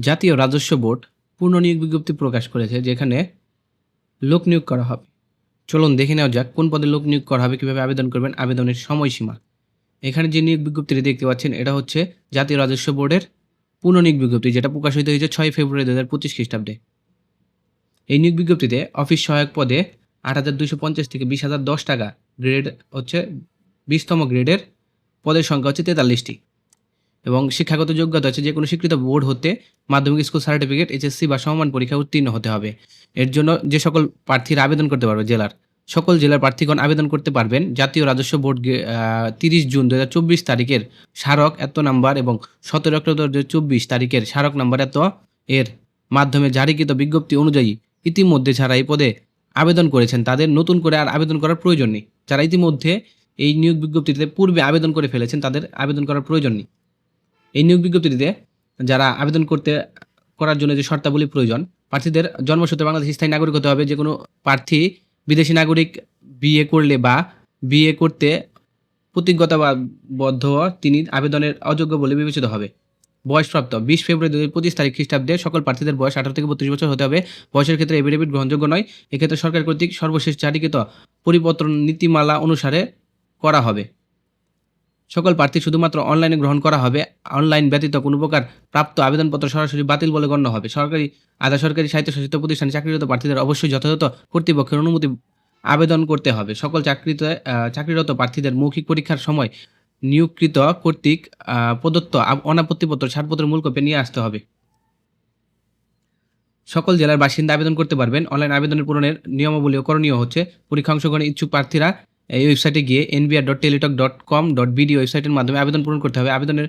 জাতীয় রাজস্ব বোর্ড পূর্ণনিয়োগ বিজ্ঞপ্তি প্রকাশ করেছে, যেখানে লোক নিয়োগ করা হবে। চলুন দেখে নেওয়া যাক কোন পদে লোক নিয়োগ করা হবে, কীভাবে আবেদন করবেন, আবেদনের সময়সীমা। এখানে যে নিয়োগ বিজ্ঞপ্তিটি দেখতে পাচ্ছেন, এটা হচ্ছে জাতীয় রাজস্ব বোর্ডের পুনর্নিয়োগ বিজ্ঞপ্তি, যেটা প্রকাশিত হয়েছে ছয় ফেব্রুয়ারি দু হাজার পঁচিশ খ্রিস্টাব্দে। এই নিয়োগ বিজ্ঞপ্তিতে অফিস সহায়ক পদে আট হাজার দুশো পঞ্চাশ থেকে বিশ হাজার দশ টাকা গ্রেড হচ্ছে, বিশতম গ্রেডের পদের সংখ্যা হচ্ছে তেতাল্লিশটি। এবং শিক্ষাগত যোগ্যতা হচ্ছে যে কোনো স্বীকৃত বোর্ড হতে মাধ্যমিক স্কুল সার্টিফিকেট, এইচএসসি বা সমমান পরীক্ষা উত্তীর্ণ হতে হবে। এর জন্য যে সকল প্রার্থীরা আবেদন করতে পারবে, জেলার সকল জেলার প্রার্থীগণ আবেদন করতে পারবেন। জাতীয় রাজস্ব বোর্ড তিরিশ জুন দু হাজার চব্বিশ তারিখের স্মারক এত নাম্বার এবং সতেরো অক্টোবর দু তারিখের স্মারক নাম্বার এত। এর মাধ্যমে জারিকৃত বিজ্ঞপ্তি অনুযায়ী ইতিমধ্যে যারা এই পদে আবেদন করেছেন, তাদের নতুন করে আর আবেদন করার প্রয়োজন নেই। যারা ইতিমধ্যে এই নিয়োগ বিজ্ঞপ্তিতে পূর্বে আবেদন করে ফেলেছেন, তাদের আবেদন করার প্রয়োজন নেই। এই নিয়োগ বিজ্ঞপ্তিতে যারা আবেদন করতে, করার জন্য যে শর্তাবলী প্রয়োজন, প্রার্থীদের জন্মসূত্রে বাংলাদেশ স্থায়ী নাগরিক হতে হবে। যে কোনো প্রার্থী বিদেশি নাগরিক বিয়ে করলে বা বিয়ে করতে প্রতিজ্ঞতাবদ্ধ, তিনি আবেদনের অযোগ্য বলে বিবেচিত হবে। বয়সপ্রাপ্ত, বিশ ফেব্রুয়ারি দু হাজার পঁচিশ তারিখ খ্রিস্টাব্দে সকল প্রার্থীদের বয়স আঠারো থেকে বত্রিশ বছর হতে হবে। বয়সের ক্ষেত্রে এফিডেভিট গ্রহণযোগ্য নয়। এক্ষেত্রে সরকার কর্তৃক সর্বশেষ জারিকৃত পরিবর্তন নীতিমালা অনুসারে করা হবে। সকল প্রার্থী শুধুমাত্র অনলাইনে গ্রহণ করা হবে। অনলাইন ব্যতীত কোনো প্রকার প্রাপ্ত আবেদনপত্র সরাসরি বাতিল বলে গণ্য হবে। সরকারি, আধা সরকারি স্বায়ত্তশাসিত প্রতিষ্ঠানে চাকরিরত প্রার্থীদের অবশ্যই যথাযথ কর্তৃপক্ষের অনুমতি আবেদন করতে হবে। সকল চাকরিতে চাকরিরত প্রার্থীদের মৌখিক পরীক্ষার সময় নিয়োগকৃত কর্তৃক প্রদত্ত অনাপত্তিপত্র, ছাড়পত্রের মূল কপি নিয়ে আসতে হবে। সকল জেলার বাসিন্দা আবেদন করতে পারবেন। অনলাইন আবেদনের পূরণের নিয়মাবলী ও করণীয় হচ্ছে। পরীক্ষা অংশগ্রহণে ইচ্ছুক প্রার্থীরা এই ওয়েবসাইটে গিয়ে NBR dot Teletalk dot com dot BD ওয়েবসাইটের মাধ্যমে আবেদন পূরণ করতে হবে। আবেদনের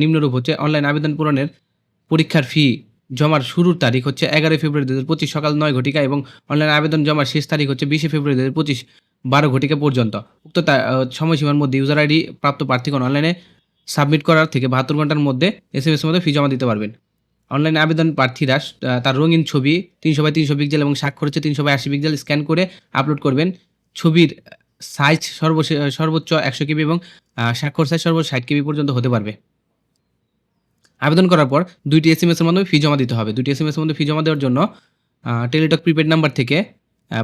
নিম্নরূপ হচ্ছে অনলাইন আবেদন পূরণের পরীক্ষার ফি জমার শুরুর তারিখ হচ্ছে এগারোই ফেব্রুয়ারি দু হাজার পঁচিশ সকাল নয় ঘটিকা এবং অনলাইন আবেদন জমার শেষ তারিখ হচ্ছে বিশে ফেব্রুয়ারি দু হাজার পঁচিশ বারো ঘটিকা পর্যন্ত। উক্ত সময়সীমার মধ্যে ইউজার আইডি প্রাপ্ত প্রার্থীগণ অনলাইনে সাবমিট করার থেকে বাহাত্তর ঘণ্টার মধ্যে এস এম এর মধ্যে ফি জমা দিতে পারবেন। অনলাইন আবেদন প্রার্থীরা তার রঙিন ছবি, তিনশো বাই তিনশো পিক্সেল এবং স্বাক্ষর হচ্ছে তিনশো বাই আশি পিক্সেল স্ক্যান করে আপলোড করবেন। ছবির সাইজ সর্বশে সর্বোচ্চ একশো কেবি এবং স্বাক্ষর সাইজ সর্বোচ্চ ষাট কেবি পর্যন্ত হতে পারবে। আবেদন করার পর দুইটি এস এম এর মাধ্যমে ফি জমা দিতে হবে। দুইটি এস এম এর মধ্যে ফি জমা দেওয়ার জন্য টেলিটক প্রিপেড নাম্বার থেকে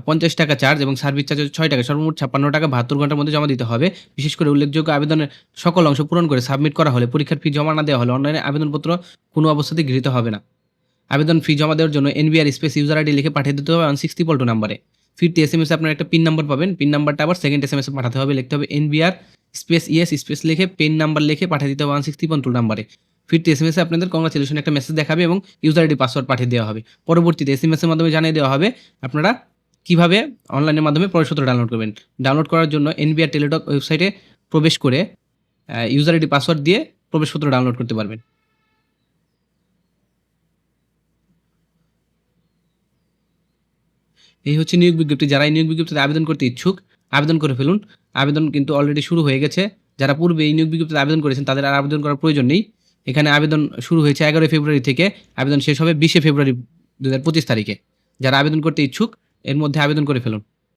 পঞ্চাশ টাকা চার্জ এবং সার্ভিস চার্জ ছয় টাকা। সর্বমোট ছাপ্পান্ন টাকা বাহাত্তর ঘণ্টার মধ্যে জমা দিতে হবে। বিশেষ করে উল্লেখযোগ্য আবেদনের সকল অংশ পূরণ করে সাবমিট করা হলে পরীক্ষার ফি জমা না দেওয়া হলে অনলাইনে আবেদনপত্র কোনো অবস্থাতেই গৃহীত হবে না। আবেদন ফি জমা দেওয়ার জন্য এনবিআর স্পেস ইউজার আইডি লিখে পাঠিয়ে দিতে হবে ওয়ান সিক্সটি পল্টো নাম্বারে ফিরতি এস এম এস আপনার একটা পিন নাম্বার পাবেন। পিন নাম্বারটা আবার সেকেন্ড এস এম এস পাঠাতে হবে, লিখতে হবে এনবিআর স্পেস ইএস স্পেস লিখে পেন নাম্বার লিখে পাঠিয়ে দিতে হবে ওয়ান সিক্সটি পল্টো নাম্বারে ফিরতি এস এম এসে আপনাদের কংগ্রাচুলেশন একটা মেসেজ দেখাবে এবং ইউজার আইডি পাসওয়ার্ড পাঠিয়ে দেওয়া হবে। পরবর্তীতে এস এম এর মাধ্যমে জানিয়ে দেওয়া হবে আপনারা কীভাবে অনলাইনের মাধ্যমে প্রবেশপত্র ডাউনলোড করবেন। ডাউনলোড করার জন্য এনবিআর টেলিটক ওয়েবসাইটে প্রবেশ করে ইউজার আইডি পাসওয়ার্ড দিয়ে প্রবেশপত্র ডাউনলোড করতে পারবেন। এই হচ্ছে নিয়োগ বিজ্ঞপ্তি। যারা এই নিয়োগ বিজ্ঞপ্তিতে আবেদন করতে ইচ্ছুক, আবেদন করে ফেলুন। আবেদন কিন্তু অলরেডি শুরু হয়ে গেছে। যারা পূর্বে এই নিয়োগ বিজ্ঞপ্তিতে আবেদন করেছেন, তাদের আর আবেদন করার প্রয়োজন নেই। এখানে আবেদন শুরু হয়েছে এগারোই ফেব্রুয়ারি থেকে। আবেদন শেষ হবে বিশে ফেব্রুয়ারি দু তারিখে। যারা আবেদন করতে ইচ্ছুক, এর মধ্যে আবেদন করে ফেলুন।